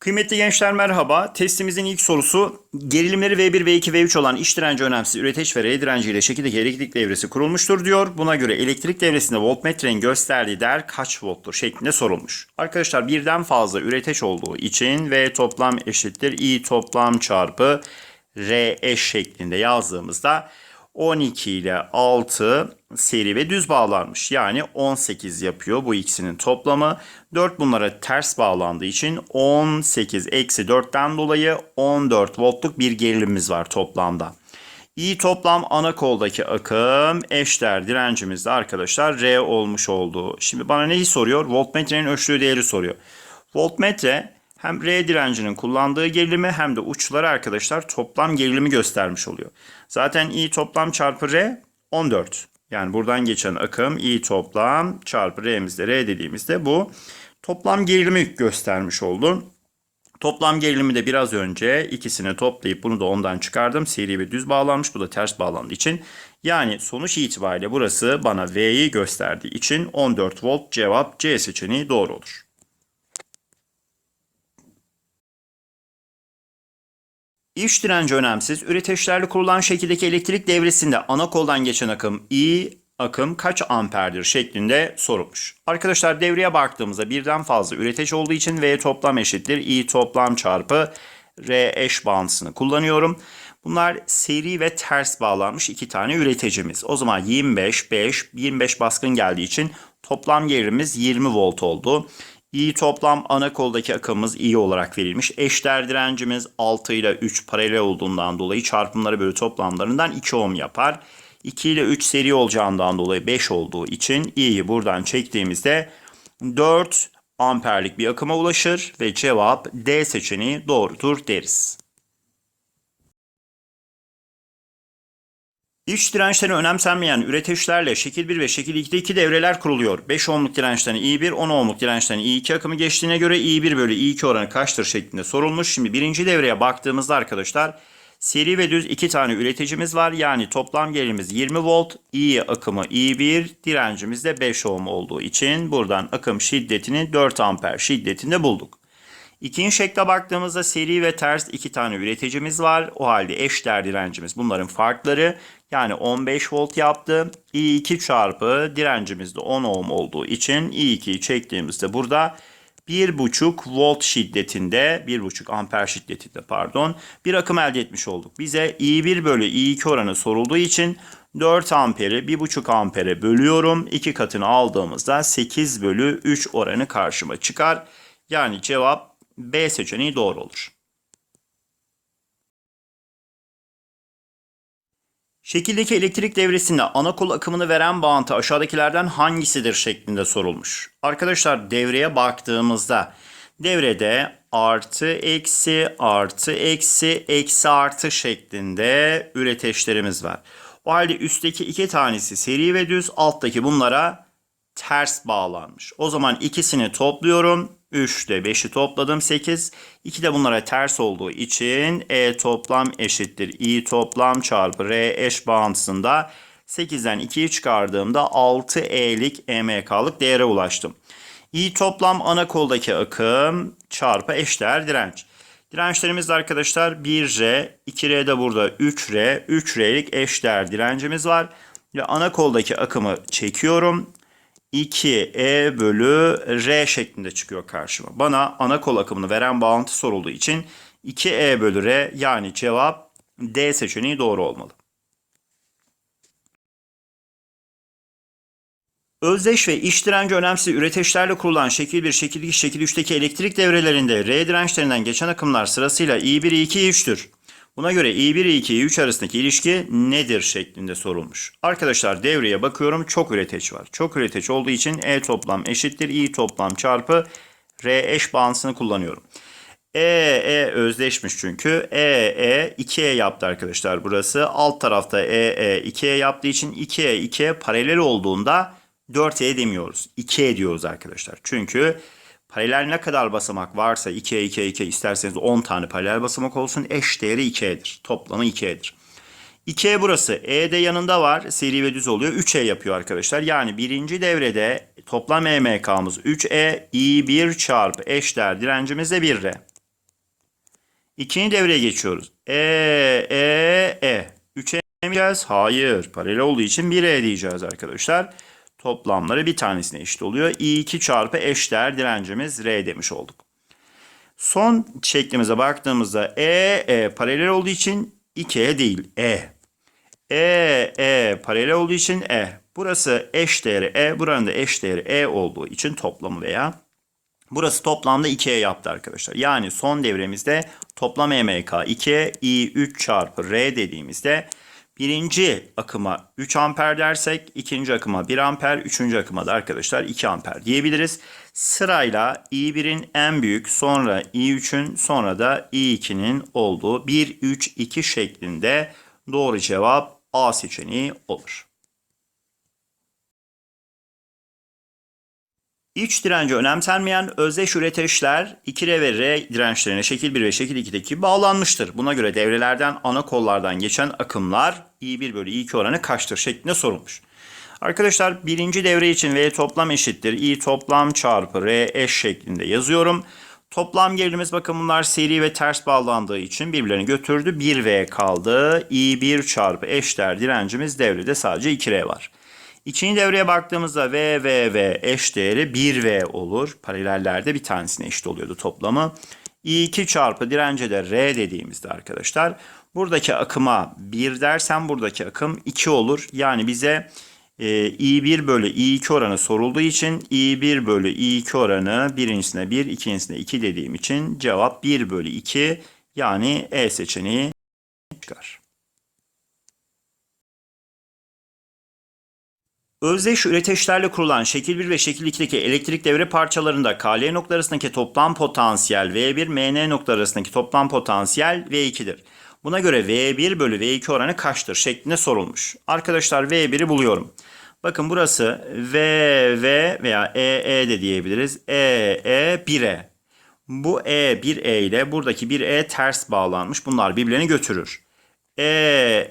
Kıymetli gençler merhaba. Testimizin ilk sorusu gerilimleri V1, V2, V3 olan iç direnci önemsiz üreteç ve R direnci ile şekildeki elektrik devresi kurulmuştur diyor. Buna göre elektrik devresinde voltmetrenin gösterdiği değer kaç volttur şeklinde sorulmuş. Arkadaşlar birden fazla üreteç olduğu için V toplam eşittir I toplam çarpı R eş şeklinde yazdığımızda 12 ile 6 seri ve düz bağlanmış. Yani 18 yapıyor bu ikisinin toplamı. 4 bunlara ters bağlandığı için 18 eksi 4'ten dolayı 14 voltluk bir gerilimimiz var toplamda. İ toplam ana koldaki akım eşdeğer direncimizde arkadaşlar R olmuş oldu. Şimdi bana neyi soruyor? Voltmetrenin ölçtüğü değeri soruyor. Voltmetre hem R direncinin kullandığı gerilimi hem de uçları arkadaşlar toplam gerilimi göstermiş oluyor. Zaten I toplam çarpı R 14. Yani buradan geçen akım I toplam çarpı R'mizde R dediğimizde bu toplam gerilimi göstermiş oldu. Toplam gerilimi de biraz önce ikisini toplayıp bunu da ondan çıkardım. Seri ve düz bağlanmış. Bu da ters bağlandığı için. Yani sonuç itibariyle burası bana V'yi gösterdiği için 14 volt cevap C seçeneği doğru olur. İç direnci önemsiz. Üreteçlerle kurulan şekildeki elektrik devresinde ana koldan geçen akım I akım kaç amperdir şeklinde sorulmuş. Arkadaşlar devreye baktığımızda birden fazla üreteç olduğu için V toplam eşittir I toplam çarpı R eş bağıntısını kullanıyorum. Bunlar seri ve ters bağlanmış iki tane üreticimiz. O zaman 25, 5, 25 baskın geldiği için toplam gerilimiz 20 volt oldu. I toplam ana koldaki akımımız I olarak verilmiş. Eşdeğer direncimiz 6 ile 3 paralel olduğundan dolayı çarpımları bölü toplamlarından 2 ohm yapar. 2 ile 3 seri olacağından dolayı 5 olduğu için i'yi buradan çektiğimizde 4 amperlik bir akıma ulaşır ve cevap D seçeneği doğrudur deriz. İç dirençleri önemsenmeyen üreteçlerle şekil 1 ve şekil 2'de iki devreler kuruluyor. 5 ohmluk dirençten I1, 10 ohmluk dirençten I2 akımı geçtiğine göre I1 bölü I2 oranı kaçtır şeklinde sorulmuş. Şimdi birinci devreye baktığımızda arkadaşlar seri ve düz iki tane üreticimiz var. Yani toplam gerilimiz 20 volt, I akımı I1, direncimiz de 5 ohm olduğu için buradan akım şiddetini 4 amper şiddetinde bulduk. İkinci şekle baktığımızda seri ve ters iki tane üreticimiz var. O halde eşdeğer direncimiz bunların farkları. Yani 15 volt yaptı. I2 çarpı direncimiz de 10 ohm olduğu için I2'yi çektiğimizde burada 1,5 volt şiddetinde 1,5 amper şiddetinde pardon bir akım elde etmiş olduk. Bize I1 bölü I2 oranı sorulduğu için 4 amperi 1,5 ampere bölüyorum. 2 katını aldığımızda 8 bölü 3 oranı karşıma çıkar. Yani cevap B seçeneği doğru olur. Şekildeki elektrik devresinde ana kol akımını veren bağıntı aşağıdakilerden hangisidir şeklinde sorulmuş. Arkadaşlar devreye baktığımızda devrede artı eksi artı eksi eksi artı şeklinde üreteçlerimiz var. O halde üstteki iki tanesi seri ve düz alttaki bunlara ters bağlanmış. O zaman ikisini topluyorum. 3 ile 5'i topladım 8. 2 de bunlara ters olduğu için E toplam eşittir. I toplam çarpı R eş bağıntısında 8'den 2'yi çıkardığımda 6E'lik EMK'lık değere ulaştım. I toplam ana koldaki akım çarpı eşdeğer direnç. Dirençlerimiz de arkadaşlar 1R, 2R de burada 3R, 3R'lik eşdeğer direncimiz var. Ve ana koldaki akımı çekiyorum. 2E bölü R şeklinde çıkıyor karşıma. Bana ana kol akımını veren bağıntı sorulduğu için 2E bölü R yani cevap D seçeneği doğru olmalı. Özdeş ve iç direnci önemsiz üreteçlerle kurulan şekil 1, şekil 2, şekil 3'teki elektrik devrelerinde R dirençlerinden geçen akımlar sırasıyla I1, I2, I3'tür. Buna göre I1, I2, I3 arasındaki ilişki nedir şeklinde sorulmuş. Arkadaşlar devreye bakıyorum çok üreteç var. Çok üreteç olduğu için E toplam eşittir I toplam çarpı R eş bağıntısını kullanıyorum. E, E özdeşmiş çünkü. E, E 2E yaptı arkadaşlar burası. Alt tarafta E, E 2E yaptığı için 2E, 2E paralel olduğunda 4E demiyoruz. 2E diyoruz arkadaşlar. Çünkü Paralel ne kadar basamak varsa 2'ye 2'ye 2 isterseniz 10 tane paralel basamak olsun eş değeri 2'dir. Toplamı 2'dir. 2'ye burası. E de yanında var. Seri ve düz oluyor. 3E yapıyor arkadaşlar. Yani birinci devrede toplam EMK'mız 3E. I1 çarpı eşdeğer direncimiz de 1R. İkinci devreye geçiyoruz. E, E, E. 3'e mi diyeceğiz? Hayır. Paralel olduğu için 1E diyeceğiz arkadaşlar. Toplamları bir tanesine eşit oluyor. I2 çarpı eşdeğer direncimiz R demiş olduk. Son şeklimize baktığımızda E, E paralel olduğu için 2E değil E. E, E paralel olduğu için E. Burası eş değeri E, buranın da eş değeri E olduğu için toplamı veya burası toplamda 2E yaptı arkadaşlar. Yani son devremizde toplam EMK 2E, I3 çarpı R dediğimizde birinci akıma 3 amper dersek ikinci akıma 1 amper, üçüncü akıma da arkadaşlar 2 amper diyebiliriz. Sırayla I1'in en büyük sonra I3'ün sonra da I2'nin olduğu 1, 3, 2 şeklinde doğru cevap A seçeneği olur. İç direnci önemsenmeyen özdeş üretişler 2R ve R dirençlerine şekil 1 ve şekil 2'deki bağlanmıştır. Buna göre devrelerden ana kollardan geçen akımlar I1 bölü I2 oranı kaçtır şeklinde sorulmuş. Arkadaşlar birinci devre için V toplam eşittir. I toplam çarpı R eş şeklinde yazıyorum. Toplam gerilimiz bakın bunlar seri ve ters bağlandığı için birbirlerini götürdü. 1V kaldı. I1 çarpı eşdeğer direncimiz devrede sadece 2R var. İkinci devreye baktığımızda V, V, V eş değeri 1V olur. Paralellerde bir tanesine eşit oluyordu toplamı. I2 çarpı dirence de R dediğimizde arkadaşlar buradaki akıma 1 dersem buradaki akım 2 olur. Yani bize e, I1 bölü I2 oranı sorulduğu için I1 bölü I2 oranı birincisine 1, ikincisine 2 dediğim için cevap 1 bölü 2 yani E seçeneği çıkar. Özdeş üreteçlerle kurulan şekil 1 ve şekil 2'deki elektrik devre parçalarında KL nokta arasındaki toplam potansiyel V1, MN nokta arasındaki toplam potansiyel V2'dir. Buna göre V1 bölü V2 oranı kaçtır şeklinde sorulmuş. Arkadaşlar V1'i buluyorum. Bakın burası V, V veya E, E de diyebiliriz. E, E, 1E. Bu E, 1E ile buradaki 1E ters bağlanmış. Bunlar birbirlerini götürür. E,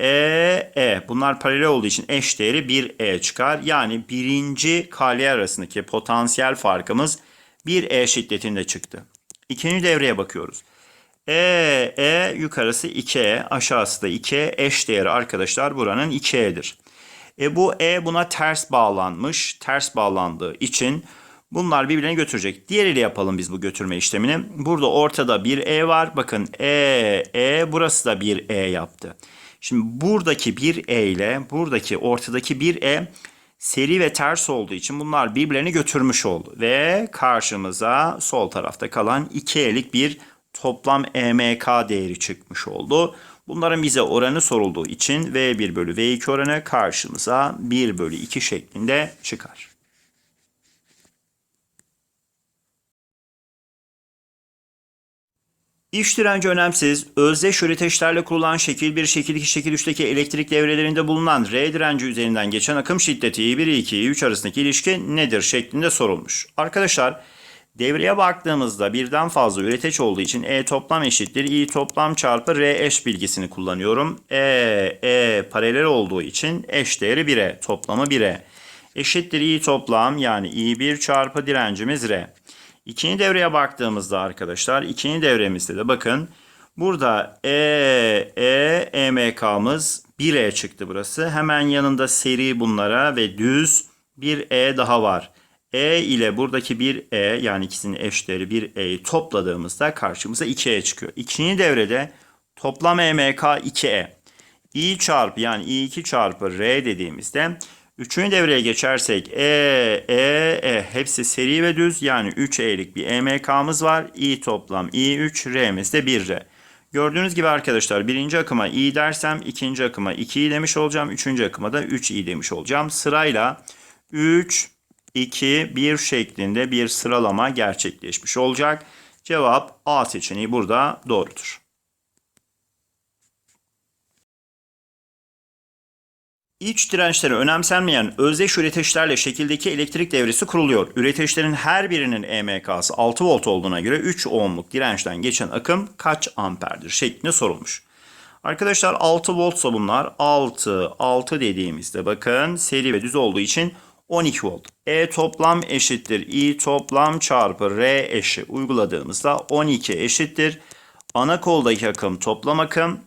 E, E. Bunlar paralel olduğu için eş değeri 1E çıkar. Yani birinci KL arasındaki potansiyel farkımız 1E şiddetinde çıktı. İkinci devreye bakıyoruz. E, E yukarısı 2E, aşağısı da 2E eş değeri arkadaşlar buranın 2E'dir. E bu E buna ters bağlanmış. Ters bağlandığı için bunlar birbirine götürecek. Diğeriyle yapalım biz bu götürme işlemini. Burada ortada bir E var. Bakın E, E burası da bir E yaptı. Şimdi buradaki bir E ile buradaki ortadaki bir E seri ve ters olduğu için bunlar birbirlerini götürmüş oldu. Ve karşımıza sol tarafta kalan 2E'lik bir toplam EMK değeri çıkmış oldu. Bunların bize oranı sorulduğu için V1 bölü V2 oranı karşımıza 1 bölü 2 şeklinde çıkar. İş direnci önemsiz, özdeş üreteçlerle kurulan şekil 1, şekil 2, şekil 3'teki elektrik devrelerinde bulunan R direnci üzerinden geçen akım şiddeti I1, I2, I3 arasındaki ilişki nedir şeklinde sorulmuş. Arkadaşlar Devreye baktığımızda birden fazla üreteç olduğu için E toplam eşittir I toplam çarpı R eş bilgisini kullanıyorum. E, E paralel olduğu için eş değeri 1'e toplamı 1'e. Eşittir I toplam yani I1 çarpı direncimiz R. İkinci devreye baktığımızda arkadaşlar ikinci devremizde de bakın burada E, E, EMK'mız 1E çıktı burası. Hemen yanında seri bunlara ve düz bir E daha var. E ile buradaki bir E yani ikisinin eşleri bir E'yi topladığımızda karşımıza 2E çıkıyor. İkinci devrede toplam EMK 2E. I çarpı yani I2 çarpı R dediğimizde üçüncü devreye geçersek E, E, E hepsi seri ve düz yani 3E'lik bir EMK'mız var. I toplam I3, R'miz de 1R. Gördüğünüz gibi arkadaşlar birinci akıma I dersem ikinci akıma 2i demiş olacağım. Üçüncü akıma da 3i demiş olacağım. Sırayla 3, 2, 1 şeklinde bir sıralama gerçekleşmiş olacak. Cevap A seçeneği burada doğrudur. İç dirençleri önemsenmeyen özdeş üreteçlerle şekildeki elektrik devresi kuruluyor. Üreteçlerin her birinin EMK'sı 6 volt olduğuna göre 3 ohmluk dirençten geçen akım kaç amperdir şeklinde sorulmuş. Arkadaşlar 6 voltsa bunlar 6, 6 dediğimizde bakın seri ve düz olduğu için 12 volt. E toplam eşittir I toplam çarpı R eşi uyguladığımızda 12 eşittir ana koldaki akım toplam akım.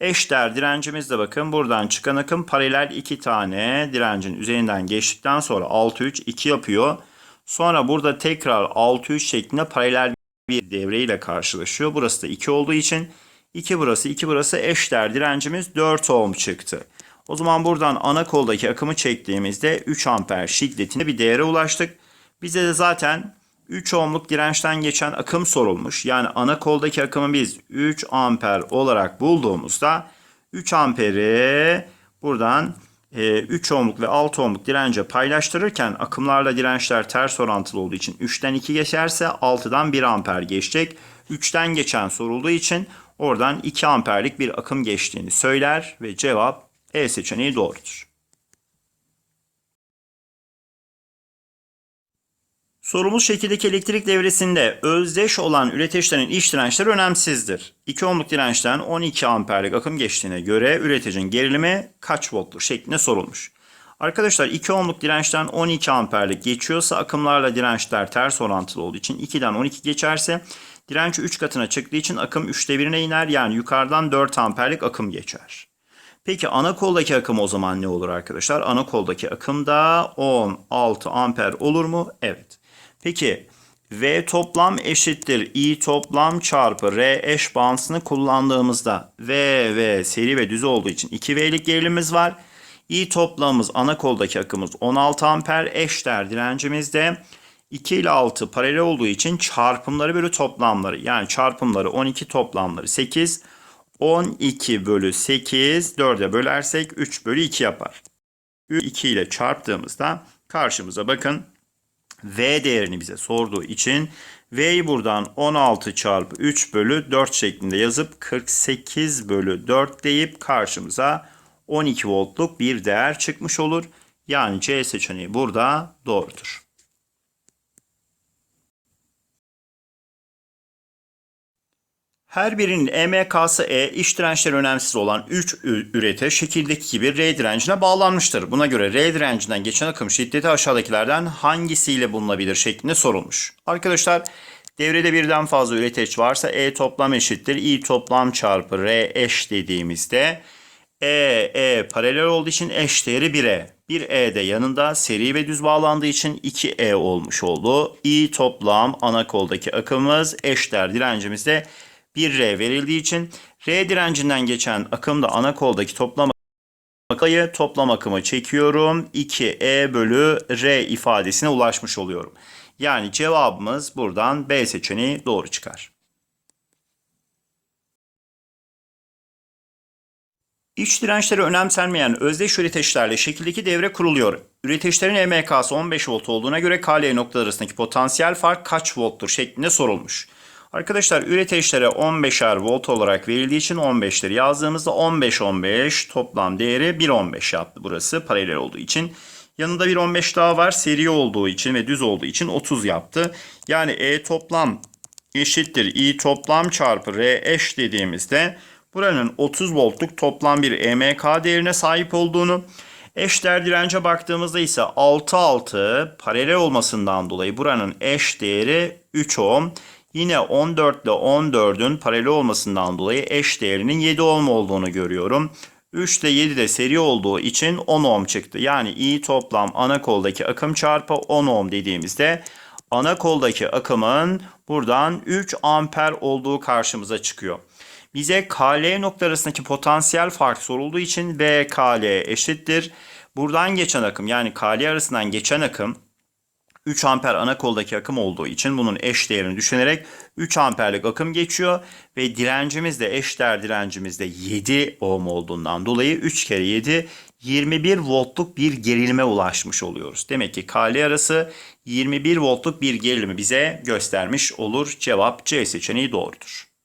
Eşdeğer direncimiz de bakın buradan çıkan akım paralel iki tane direncin üzerinden geçtikten sonra 6 3 2 yapıyor. Sonra burada tekrar 6 3 şeklinde paralel bir devreyle karşılaşıyor. Burası da 2 olduğu için 2 burası 2 burası eşdeğer direncimiz 4 ohm çıktı. O zaman buradan ana koldaki akımı çektiğimizde 3 amper şiddetinde bir değere ulaştık. Bize de zaten 3 ohmluk dirençten geçen akım sorulmuş. Yani ana koldaki akımı biz 3 amper olarak bulduğumuzda 3 amperi buradan 3 ohmluk ve 6 ohmluk dirence paylaştırırken akımlarla dirençler ters orantılı olduğu için 3'ten 2 geçerse 6'dan 1 amper geçecek. 3'ten geçen sorulduğu için oradan 2 amperlik bir akım geçtiğini söyler ve cevap E seçeneği doğrudur. Sorumuz şekildeki elektrik devresinde özdeş olan üreticilerin iç dirençleri önemsizdir. 2 ohmluk dirençten 12 amperlik akım geçtiğine göre üreticinin gerilimi kaç volttur şeklinde sorulmuş. Arkadaşlar 2 ohmluk dirençten 12 amperlik geçiyorsa akımlarla dirençler ters orantılı olduğu için 2'den 12 geçerse direnç 3 katına çıktığı için akım 3'te 1'ine iner yani yukarıdan 4 amperlik akım geçer. Peki ana koldaki akım o zaman ne olur arkadaşlar? Ana koldaki akım da 16 amper olur mu? Evet. Peki V toplam eşittir I toplam çarpı R eş bağıntısını kullandığımızda V V seri ve düz olduğu için 2V'lik gerilimimiz var. I toplamımız ana koldaki akımız 16 amper eşdeğer direncimiz de 2 ile 6 paralel olduğu için çarpımları bölü toplamları yani çarpımları 12 toplamları 8 12 bölü 8 4'e bölersek 3 bölü 2 yapar. 2 ile çarptığımızda karşımıza bakın V değerini bize sorduğu için V'yi buradan 16 çarpı 3 bölü 4 şeklinde yazıp 48 bölü 4 deyip karşımıza 12 voltluk bir değer çıkmış olur. Yani C seçeneği burada doğrudur. Her birinin EMK'sı E, iç dirençleri önemsiz olan 3 ürete şekildeki gibi R direncine bağlanmıştır. Buna göre R direncinden geçen akım şiddeti aşağıdakilerden hangisiyle bulunabilir şeklinde sorulmuş. Arkadaşlar devrede birden fazla üreteç varsa E toplam eşittir. I toplam çarpı R eş dediğimizde E, E paralel olduğu için eş değeri 1E. 1E de yanında seri ve düz bağlandığı için 2E olmuş oldu. I toplam ana koldaki akımımız eşdeğer direncimizde 1R verildiği için R direncinden geçen akımda ana koldaki toplam akıyı toplam akımı çekiyorum. 2E bölü R ifadesine ulaşmış oluyorum. Yani cevabımız buradan B seçeneği doğru çıkar. İç dirençleri önemsenmeyen özdeş üreteçlerle şekildeki devre kuruluyor. Üreteçlerin EMK'sı 15 volt olduğuna göre KL noktalar arasındaki potansiyel fark kaç volttur şeklinde sorulmuş. Arkadaşlar üreteçlere 15'er volt olarak verildiği için 15'leri yazdığımızda 15-15 toplam değeri 1.15 yaptı burası paralel olduğu için. Yanında bir 15 daha var seri olduğu için ve düz olduğu için 30 yaptı. Yani E toplam eşittir I toplam çarpı R eş dediğimizde buranın 30 voltluk toplam bir EMK değerine sahip olduğunu Eşdeğer dirence baktığımızda ise 6-6 paralel olmasından dolayı buranın eş değeri 3 ohm. Yine 14 ile 14'ün paralel olmasından dolayı eş değerinin 7 ohm olduğunu görüyorum. 3 ile 7 de seri olduğu için 10 ohm çıktı. Yani I toplam ana koldaki akım çarpı 10 ohm dediğimizde ana koldaki akımın buradan 3 amper olduğu karşımıza çıkıyor. Bize KL nokta arasındaki potansiyel fark sorulduğu için V KL eşittir. Buradan geçen akım yani KL arasından geçen akım 3 amper ana koldaki akım olduğu için bunun eş değerini düşünerek 3 amperlik akım geçiyor ve direncimiz de eşdeğer direncimiz de 7 ohm olduğundan dolayı 3 kere 7 21 voltluk bir gerilime ulaşmış oluyoruz. Demek ki KL arası 21 voltluk bir gerilimi bize göstermiş olur. Cevap C seçeneği doğrudur.